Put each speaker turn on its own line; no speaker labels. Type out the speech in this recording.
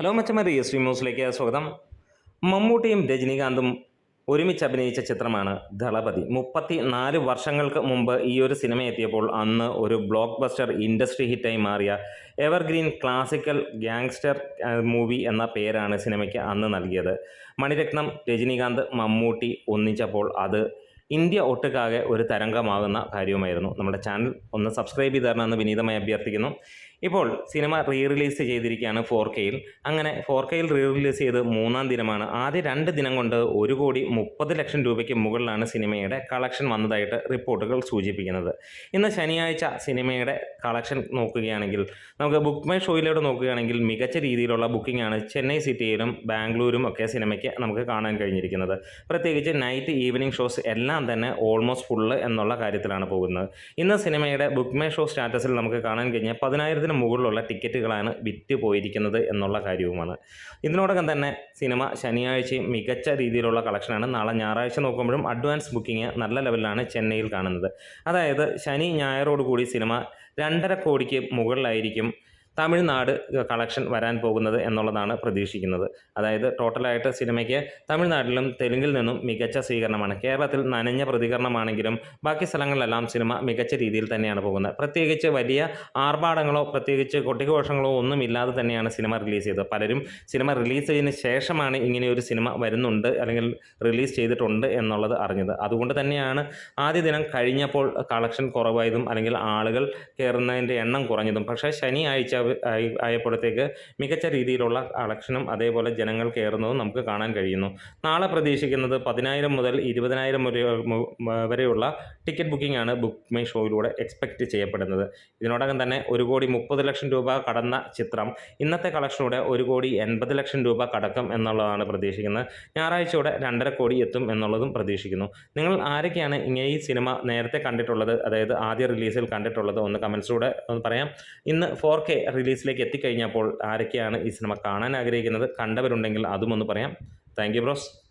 Hello മച്ചമാരി S T ന്യൂസിലേക്ക് സ്വാഗതം. മമ്മൂട്ടിയും രജനീകാന്തും ഒരുമിച്ച് അഭിനയിച്ച ചിത്രമാണ് ദളപതി. മുപ്പത്തി നാല് വർഷങ്ങൾക്ക് മുമ്പ് ഈ ഒരു സിനിമ എത്തിയപ്പോൾ അന്ന് ഒരു ബ്ലോക്ക് ബസ്റ്റർ ഇൻഡസ്ട്രി ഹിറ്റായി മാറിയ എവർഗ്രീൻ ക്ലാസിക്കൽ ഗ്യാങ്സ്റ്റർ മൂവി എന്ന പേരാണ് സിനിമയ്ക്ക് അന്ന് നൽകിയത്. മണിരത്നം രജനീകാന്ത് മമ്മൂട്ടി ഒന്നിച്ചപ്പോൾ അത് ഇന്ത്യ ഒട്ടുക്കാകെ ഒരു തരംഗമാകുന്ന കാര്യവുമായിരുന്നു. നമ്മുടെ ചാനൽ ഒന്ന് സബ്സ്ക്രൈബ് ചെയ്ത് തരണമെന്ന് വിനീതമായി അഭ്യർത്ഥിക്കുന്നു. ഇപ്പോൾ സിനിമ റീ റിലീസ് ചെയ്തിരിക്കുകയാണ് ഫോർ കെയിൽ അങ്ങനെ ഫോർ കെയിൽ റീ റിലീസ് ചെയ്ത് മൂന്നാം ദിനമാണ്. ആദ്യ രണ്ട് ദിനം കൊണ്ട് ഒരു കോടി മുപ്പത് ലക്ഷം രൂപയ്ക്ക് മുകളിലാണ് സിനിമയുടെ കളക്ഷൻ വന്നതായിട്ട് റിപ്പോർട്ടുകൾ സൂചിപ്പിക്കുന്നത്. ഇന്ന് ശനിയാഴ്ച സിനിമയുടെ കളക്ഷൻ നോക്കുകയാണെങ്കിൽ നമുക്ക് ബുക്ക് മൈ ഷോയിലൂടെ നോക്കുകയാണെങ്കിൽ മികച്ച രീതിയിലുള്ള ബുക്കിംഗ് ആണ് ചെന്നൈ സിറ്റിയിലും ബാംഗ്ലൂരും ഒക്കെ സിനിമയ്ക്ക് നമുക്ക് കാണാൻ കഴിഞ്ഞിരിക്കുന്നത്. പ്രത്യേകിച്ച് നൈറ്റ് ഈവനിങ് ഷോസ് എല്ലാം തന്നെ ഓൾമോസ്റ്റ് ഫുള്ള് എന്നുള്ള കാര്യത്തിലാണ് പോകുന്നത്. ഇന്ന് സിനിമയുടെ ബുക്ക് മൈ ഷോ സ്റ്റാറ്റസിൽ നമുക്ക് കാണാൻ കഴിഞ്ഞ പതിനായിരത്തിന് മുകളിലുള്ള ടിക്കറ്റുകളാണ് വിറ്റ് പോയിരിക്കുന്നത് എന്നുള്ള കാര്യവുമാണ്. ഇതിനോടകം തന്നെ സിനിമ ശനിയാഴ്ചയും മികച്ച രീതിയിലുള്ള കളക്ഷനാണ്. നാളെ ഞായറാഴ്ച നോക്കുമ്പോഴും അഡ്വാൻസ് ബുക്കിംഗ് നല്ല ലെവലിലാണ് ചെന്നൈയിൽ കാണുന്നത്. അതായത് ശനി ഞായറോടുകൂടി സിനിമ രണ്ടര കോടിക്ക് മുകളിലായിരിക്കും തമിഴ്നാട് കളക്ഷൻ വരാൻ പോകുന്നത് എന്നുള്ളതാണ് പ്രതീക്ഷിക്കുന്നത്. അതായത് ടോട്ടലായിട്ട് സിനിമയ്ക്ക് തമിഴ്നാട്ടിലും തെലുങ്കിൽ നിന്നും മികച്ച സ്വീകരണമാണ്. കേരളത്തിൽ നനഞ്ഞ പ്രതികരണമാണെങ്കിലും ബാക്കി സ്ഥലങ്ങളിലെല്ലാം സിനിമ മികച്ച രീതിയിൽ തന്നെയാണ് പോകുന്നത്. പ്രത്യേകിച്ച് വലിയ ആർഭാടങ്ങളോ പ്രത്യേകിച്ച് കൊട്ടിഘോഷങ്ങളോ ഒന്നും ഇല്ലാതെ തന്നെയാണ് സിനിമ റിലീസ് ചെയ്തത്. പലരും സിനിമ റിലീസ് ചെയ്തതിന് ശേഷമാണ് ഇങ്ങനെയൊരു സിനിമ വരുന്നുണ്ട് അല്ലെങ്കിൽ റിലീസ് ചെയ്തിട്ടുണ്ട് എന്നുള്ളത് അറിഞ്ഞത്. അതുകൊണ്ട് തന്നെയാണ് ആദ്യ ദിനം കഴിഞ്ഞപ്പോൾ കളക്ഷൻ കുറവായതും അല്ലെങ്കിൽ ആളുകൾ കയറുന്നതിന്റെ എണ്ണം കുറഞ്ഞതും. പക്ഷേ ശനിയാഴ്ച ആയി ആയപ്പോഴത്തേക്ക് മികച്ച രീതിയിലുള്ള കളക്ഷനും അതേപോലെ ജനങ്ങൾ കയറുന്നതും നമുക്ക് കാണാൻ കഴിയുന്നു. നാളെ പ്രതീക്ഷിക്കുന്നത് പതിനായിരം മുതൽ ഇരുപതിനായിരം വരെ വരെയുള്ള ടിക്കറ്റ് ബുക്കിംഗ് ആണ് ബുക്ക് മൈ ഷോയിലൂടെ എക്സ്പെക്റ്റ് ചെയ്യപ്പെടുന്നത്. ഇതിനോടകം തന്നെ ഒരു കോടി മുപ്പത് ലക്ഷം രൂപ കടന്ന ചിത്രം ഇന്നത്തെ കളക്ഷനോടെ ഒരു കോടി എൺപത് ലക്ഷം രൂപ കടക്കും എന്നുള്ളതാണ് പ്രതീക്ഷിക്കുന്നത്. ഞായറാഴ്ചയോടെ രണ്ടര കോടി എത്തും എന്നുള്ളതും പ്രതീക്ഷിക്കുന്നു. നിങ്ങൾ ആരൊക്കെയാണ് ഇങ്ങനെ ഈ സിനിമ നേരത്തെ കണ്ടിട്ടുള്ളത്? അതായത് ആദ്യ റിലീസിൽ കണ്ടിട്ടുള്ളത്? ഒന്ന് കമൻസിലൂടെ ഒന്ന് പറയാം. ഇന്ന് ഫോർ കെ റിലീസിലേക്ക് എത്തിക്കഴിഞ്ഞപ്പോൾ ആരൊക്കെയാണ് ഈ സിനിമ കാണാൻ ആഗ്രഹിക്കുന്നത് കണ്ടവരുണ്ടെങ്കിൽ അതും ഒന്ന് പറയാം. Thank you bros.